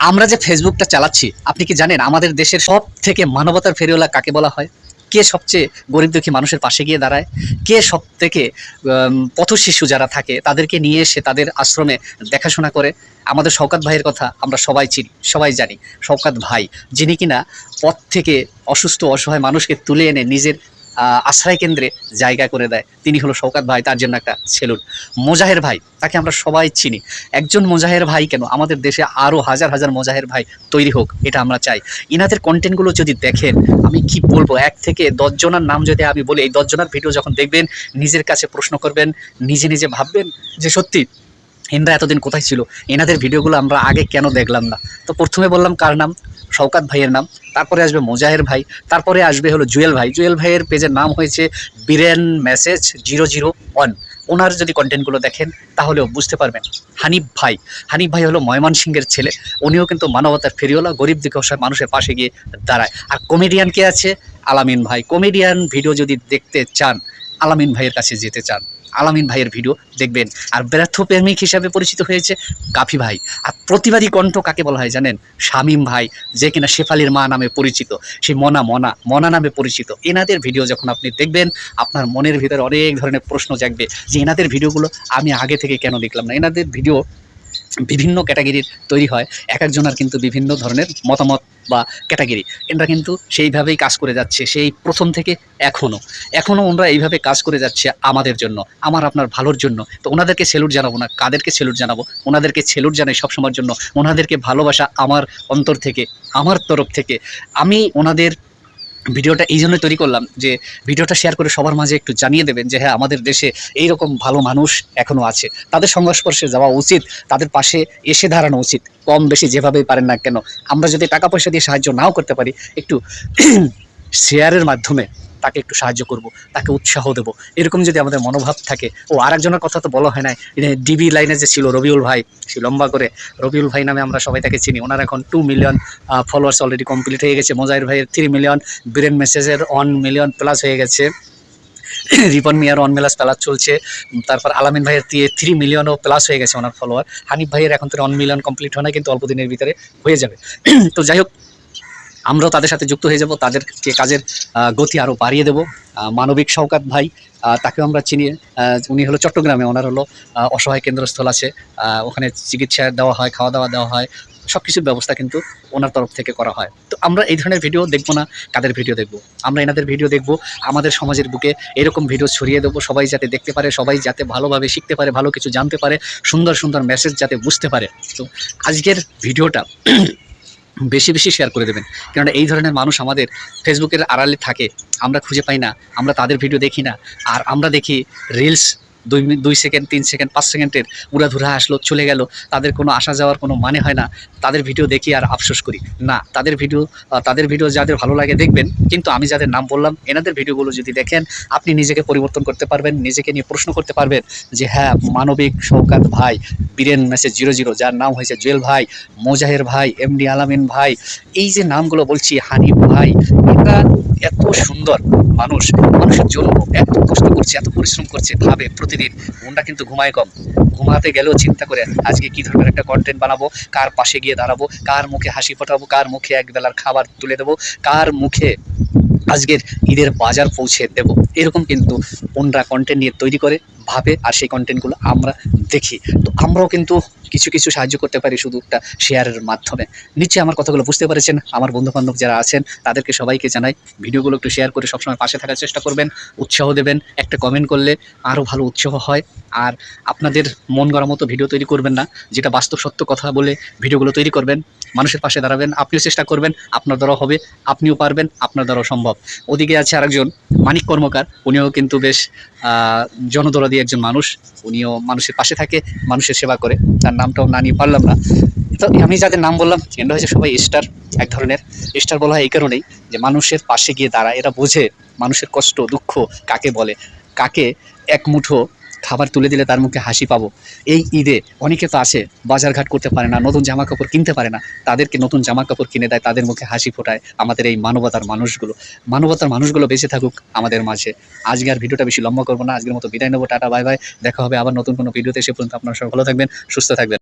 আমরা যে ফেসবুকটা চালাচ্ছি, আপনি কি জানেন আমাদের দেশের সব থেকে মানবতার ফেরিওয়ালা কাকে বলা হয়? কে সবচেয়ে গরিব দুঃখী মানুষের পাশে গিয়ে দাঁড়ায়? কে সব থেকে পথ শিশু যারা থাকে, তাদেরকে নিয়ে এসে তাদের আশ্রমে দেখাশোনা করে? আমাদের শওকাত ভাইয়ের কথা আমরা সবাই চিনি, সবাই জানি। শওকাত ভাই, যিনি কিনা পথ থেকে অসুস্থ, অসহায় মানুষকে তুলে এনে নিজের আশ্রয় কেন্দ্রে জায়গা করে দেয়। তিনি হলো শওকাত ভাই, তার জন্য একটা সেলুন। মোজাহের ভাই, তাকে আমরা সবাই চিনি। একজন মোজাহের ভাই কেন? আমাদের দেশে আরও হাজার হাজার মোজাহের ভাই তৈরি হোক, এটা আমরা চাই। ইনাদের কন্টেন্টগুলো যদি দেখেন, আমি কি বলব? এক থেকে দশজনার নাম যদি আমি বলি, এই দশজনার ভিডিও যখন দেখবেন, নিজের কাছে প্রশ্ন করবেন, নিজে নিজে ভাববেন যে সত্যি এনরা এতদিন কোথায় ছিল? এনাদের ভিডিওগুলো আমরা আগে কেন দেখলাম না? তো প্রথমে বললাম কার নাম? শওকাত ভাইয়ের নাম, তারপরে আসবে মোজাহের ভাই, তারপরে আসবে হলো জুয়েল ভাই। জুয়েল ভাইয়ের পেজের নাম হয়েছে Biren message zero zero one ওনার যদি কন্টেন্টগুলো দেখেন, তাহলেও বুঝতে পারবেন। হানিফ ভাই হানিফ ভাই হলো ময়মনসিংহের ছেলে। উনিও কিন্তু মানবতার ফেরিওয়ালা, গরিব দিকে অসহায় মানুষের পাশে গিয়ে দাঁড়ায়। আর কমেডিয়ান কে আছে? আলামিন ভাই। কমেডিয়ান ভিডিও যদি দেখতে চান আলামিন ভাইয়ের কাছে যেতে চান। আলামিন ভাইয়ের ভিডিও দেখবেন। আর ব্যর্থ প্রেমিক হিসাবে পরিচিত হয়েছে কাফি ভাই। আর প্রতিবাদী কণ্ঠ কাকে বলা হয় জানেন? শামীম ভাই, যে কিনা শেফালির মা নামে পরিচিত। সেই মনা মনা মনা নামে পরিচিত। এনাদের ভিডিও যখন আপনি দেখবেন, আপনার মনের ভিতরে অনেক ধরনের প্রশ্ন জাগবে যে, এনাদের ভিডিওগুলো আমি আগে থেকে কেন দেখলাম না? এনাদের ভিডিও বিভিন্ন ক্যাটাগরির তৈরি হয়। এক একজনের কিন্তু বিভিন্ন ধরনের মতামত বা ক্যাটাগরি এনরা কিন্তু সেইভাবেই কাজ করে যাচ্ছে, সেই প্রথম থেকে এখনও এখনও ওনরা এইভাবে কাজ করে যাচ্ছে আমাদের জন্য, আমার আপনার ভালোর জন্য। তো ওনাদেরকে সেলুট জানাব না, কাদেরকে সেলুট জানাব? ওনাদেরকে সেলুট জানাই সবসময়ের জন্য। ওনাদেরকে ভালোবাসা আমার অন্তর থেকে, আমার তরফ থেকে। আমি ওনাদের ভিডিওটা এই জন্যই তৈরি করলাম যে ভিডিওটা শেয়ার করে সবার মাঝে একটু জানিয়ে দেবেন যে হ্যাঁ আমাদের দেশে এইরকম ভালো মানুষ এখনও আছে। তাদের সংস্পর্শে যাওয়া উচিত, তাদের পাশে এসে দাঁড়ানো উচিত, কম বেশি যেভাবেই পারেন না কেন। আমরা যদি টাকা পয়সা দিয়ে সাহায্য নাও করতে পারি, একটু শেয়ারের মাধ্যমে তাকে একটু সাহায্য করব, তাকে উৎসাহ দেব। এরকম যদি আমাদের মনোভাব থাকে, ও আরেকজনের কথা তো বলা হয় না ডিবি লাইনে যে ছিল রবিউল ভাই, সে লম্বা করে, রবিউল ভাই নামে আমরা সবাই তাকে চিনি, ওনার এখন two million followers already complete হয়ে গেছে, মোজাহির ভাইয়ের থ্রি মিলিয়ন বীরেন মেসেজের ওয়ান মিলিয়ন প্লাস হয়ে গেছে। রিপন মিয়ার ওয়ান মিলাস প্লাস চলছে, তারপর আলামিন ভাইয়ের দিয়ে থ্রি মিলিয়নও প্লাস হয়ে গেছে ওনার ফলোয়ার হানিফ ভাইয়ের এখন তো ওয়ান মিলিয়ন কমপ্লিট হয় না কিন্তু অল্প দিনের ভিতরে হয়ে যাবে। তো যাই হোক আমরাও তাদের সাথে যুক্ত হয়ে যাব, তাদেরকে কাজের গতি আরও বাড়িয়ে দেব। মানবিক শওকাত ভাই তাকেও আমরা চিনি উনি হলো চট্টগ্রামে, ওনার হলো অসহায় কেন্দ্রস্থল আছে ওখানে চিকিৎসা দেওয়া হয়, খাওয়া দাওয়া দেওয়া হয় সব কিছুর ব্যবস্থা কিন্তু ওনার তরফ থেকে করা হয়। তো আমরা এই ধরনের ভিডিও দেখব না, কাদের ভিডিও দেখব? আমরা এনাদের ভিডিও দেখব, আমাদের সমাজের বুকে এরকম ভিডিও ছড়িয়ে দেবো, সবাই যাতে দেখতে পারে, সবাই যাতে ভালোভাবে শিখতে পারে, ভালো কিছু জানতে পারে, সুন্দর সুন্দর মেসেজ যাতে বুঝতে পারে। তো আজকের ভিডিওটা বেশি বেশি শেয়ার করে দেবেন। কেননা এই ধরনের মানুষ আমাদের ফেসবুকের আড়ালে থাকে। আমরা খুঁজে পাই না, আমরা তাদের ভিডিও দেখি না। আর আমরা দেখি রিলস দুই মিনিট, দুই সেকেন্ড, তিন সেকেন্ড, পাঁচ সেকেন্ডের উড়াধুরা আসলো, চলে গেল। তাদের কোনো আসা যাওয়ার কোনো মানে হয় না। তাদের ভিডিও দেখি আর আফসোস করি। না, তাদের ভিডিও তাদের ভিডিও যাদের ভালো লাগে দেখবেন, কিন্তু আমি যাদের নাম বললাম, এনাদের ভিডিওগুলো যদি দেখেন, আপনি নিজেকে পরিবর্তন করতে পারবেন, নিজেকে নিয়ে প্রশ্ন করতে পারবেন যে হ্যাঁ মানবিক শওকাত ভাই, বীরেন মেসেজ জিরো জিরো, যার নাম হয়েছে জুয়েল ভাই, মোজাহের ভাই এমডি আলামিন ভাই। এই যে নামগুলো বলছি, হানিফ ভাই এটা সুন্দর মানুষ, মানুষের জন্য এত কষ্ট করছে, এত পরিশ্রম করছে, ভাবে প্রতিদিন। মনটা কিন্তু ঘুমায় কম। ঘুমাতে গেলেও চিন্তা করে আজকে কি ধরনের একটা কন্টেন্ট বানাবো, কার পাশে গিয়ে দাঁড়াবো, কার মুখে হাসি ফোটাবো, কার মুখে এক বেলার খাবার তুলে দেবো, কার মুখে আজকের ঈদের বাজার পৌঁছে দেব। এরকম কিন্তু ওনরা কন্টেন্ট নিয়ে তৈরি করে, ভাবে, আর সেই কন্টেন্টগুলো আমরা দেখি। তো আমরাও কিন্তু কিছু কিছু সাহায্য করতে পারি শুধু একটা শেয়ারের মাধ্যমে। নিশ্চয়ই আমার কথাগুলো বুঝতে পেরেছেন। আমার বন্ধু বান্ধব যারা আছেন, তাদেরকে সবাইকে জানাই, ভিডিওগুলো একটু শেয়ার করে সবসময় পাশে থাকার চেষ্টা করবেন, উৎসাহ দেবেন, একটা কমেন্ট করলে আরও ভালো উৎসাহ হয়। আর আপনাদের মন গড়া মতো ভিডিও তৈরি করবেন না, যেটা বাস্তব সত্য কথা বলে ভিডিওগুলো তৈরি করবেন। মানুষের পাশে দাঁড়াবেন, আপনিও চেষ্টা করবেন, আপনার দ্বারা হবে, আপনিও পারবেন, আপনার দ্বারাও সম্ভব। ওদিকে আছে আরেকজন মানিক কর্মকার, উনিও কিন্তু বেশ জনদরদি একজন মানুষ। উনিও মানুষের পাশে থাকে, মানুষের সেবা করে। তার নামটাও না নিয়ে পারলাম না। তো আমি যাদের নাম বললাম এরা হচ্ছে সবাই স্টার এক ধরনের। স্টার বলা হয় এই কারণেই। যে মানুষের পাশে গিয়ে দাঁড়ায়। এরা বোঝে মানুষের কষ্ট, দুঃখ কাকে বলে। কাকে এক মুঠো খাবার তুলে দিলে তার মুখে হাসি পাবো? এই ঈদে অনেকে তো আসে, বাজারঘাট করতে পারে না, নতুন জামা কাপড় কিনতে পারে না। তাদেরকে নতুন জামা কাপড় কিনে দেয়, তাদের মুখে হাসি ফোটায় আমাদের এই মানবতার মানুষগুলো। মানবতার মানুষগুলো বেঁচে থাকুক আমাদের মাঝে। আজকে আর ভিডিওটা বেশি লম্বা করব না। আজকের মতো বিদায় নেব, টাটা, বাই বাই। দেখা হবে আবার নতুন কোনো ভিডিওতে। সে পর্যন্ত আপনারা সবাই ভালো থাকবেন, সুস্থ থাকবেন।